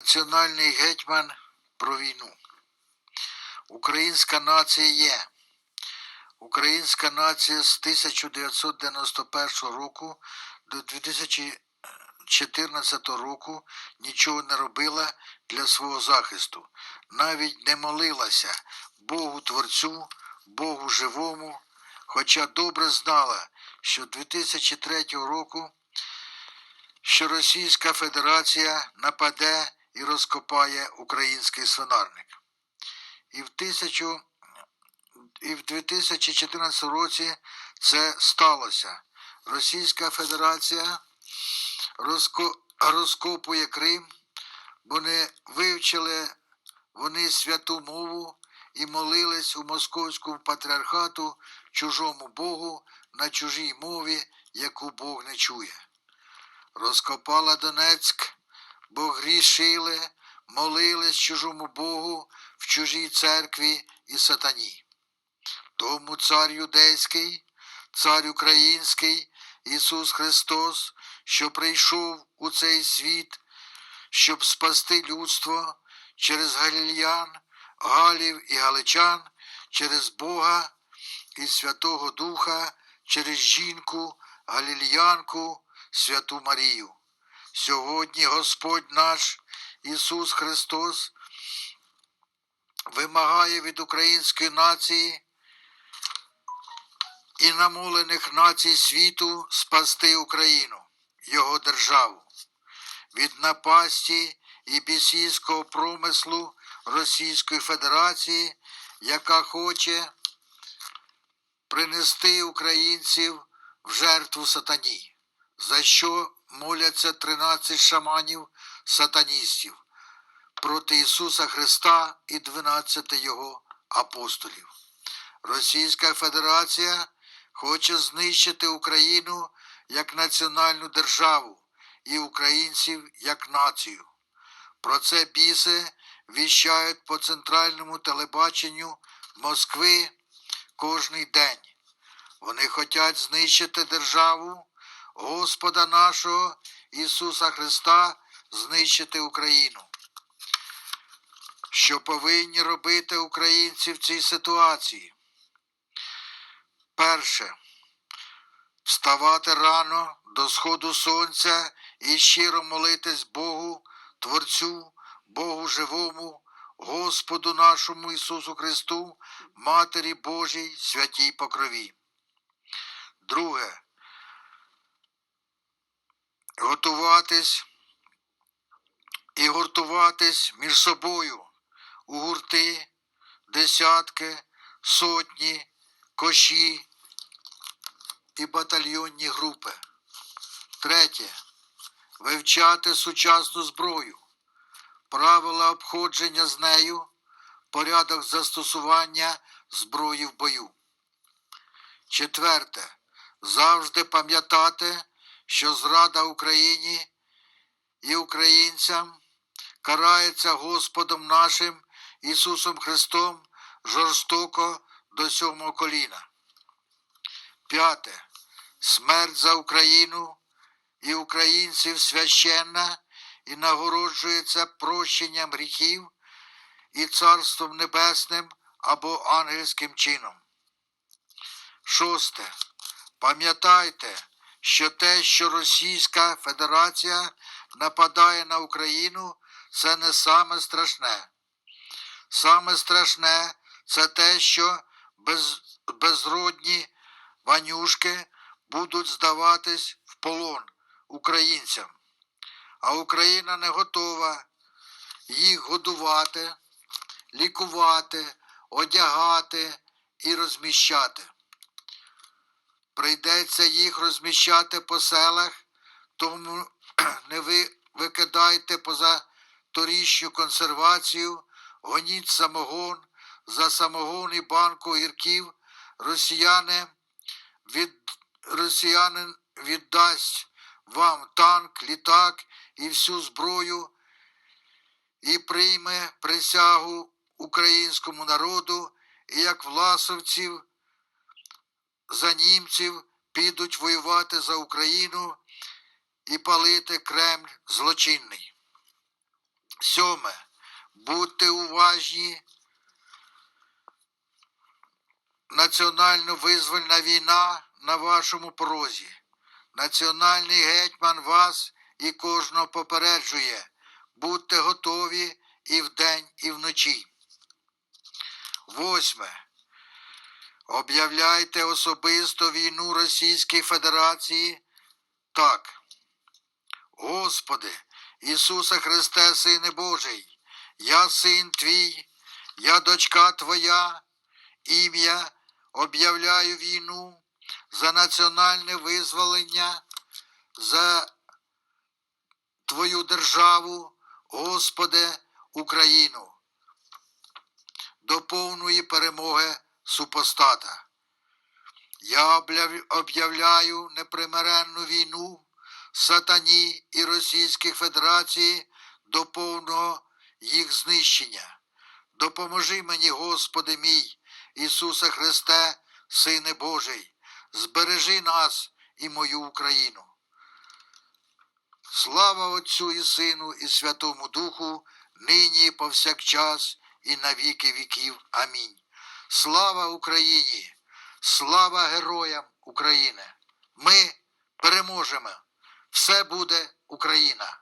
Національний гетьман про війну. Українська нація є. Українська нація з 1991 року до 2014 року нічого не робила для свого захисту, навіть не молилася Богу Творцю, Богу живому, хоча добре знала, що 2003 року що Російська Федерація нападе і розкопає український свинарник. І в, тисячу, і в 2014 році це сталося. Російська Федерація розкопує Крим, бо не вивчили вони святу мову і молились у московському патріархату чужому Богу на чужій мові, яку Бог не чує розкопала Донецьк, бо грішили, молились чужому Богу в чужій церкві і сатані. Тому цар юдейський, цар український, Ісус Христос, що прийшов у цей світ, щоб спасти людство через галіліян, галів і галичан, через Бога і Святого Духа, через жінку, галіліянку, святу Марію. Сьогодні Господь наш Ісус Христос вимагає від української нації і намолених націй світу спасти Україну, Його державу, від напасті і бісійського промислу Російської Федерації, яка хоче принести українців в жертву сатані. За що моляться 13 шаманів сатаністів проти Ісуса Христа і 12 Його апостолів. Російська Федерація хоче знищити Україну як національну державу і українців як націю. Про це біси віщають по центральному телебаченню Москви кожний день. Вони хочуть знищити державу Господа нашого Ісуса Христа знищити Україну. Що повинні робити українці в цій ситуації? Перше. Вставати рано до сходу сонця і щиро молитись Богу, Творцю, Богу живому, Господу нашому Ісусу Христу, Матері Божій, святій покрові. Друге готуватись і гуртуватись між собою у гурти, десятки, сотні, коші і батальйонні групи. Третє. Вивчати сучасну зброю, правила обходження з нею, порядок застосування зброї в бою. Четверте. Завжди пам'ятати, що зрада Україні і українцям карається Господом нашим Ісусом Христом жорстоко до сьомого коліна. П'яте. Смерть за Україну і українців священна і нагороджується прощенням гріхів і Царством Небесним або ангельським чином. Шосте. Пам'ятайте, що те, що Російська Федерація нападає на Україну, це не саме страшне. Саме страшне це те, що без, безродні ванюшки будуть здаватись в полон українцям, а Україна не готова їх годувати, лікувати, одягати і розміщати прийдеться їх розміщати по селах, тому не ви викидайте поза торічню консервацію, гоніть самогон, за самогон і банку гірків, росіяни від, росіянин віддасть вам танк, літак і всю зброю і прийме присягу українському народу і як власовців за німців підуть воювати за Україну і палити Кремль злочинний. Сьоме. Будьте уважні. Національно визвольна війна на вашому порозі. Національний гетьман вас і кожного попереджує. Будьте готові і вдень, і вночі. Восьме. Об'являйте особисто війну Російській Федерації. Так. Господи, Ісусе Христе, Сине Божий, я син твій, я дочка Твоя, ім'я об'являю війну за національне визволення, за Твою державу, Господи, Україну, до повної перемоги супостата. Я об'являю непримиренну війну сатані і Російській Федерації до повного їх знищення. Допоможи мені, Господи мій, Ісусе Христе, Сине Божий, збережи нас і мою Україну. Слава Отцю і Сину, і Святому Духу, нині і повсякчас, і на віки віків. Амінь. Слава Україні! Слава героям України! Ми переможемо! Все буде Україна!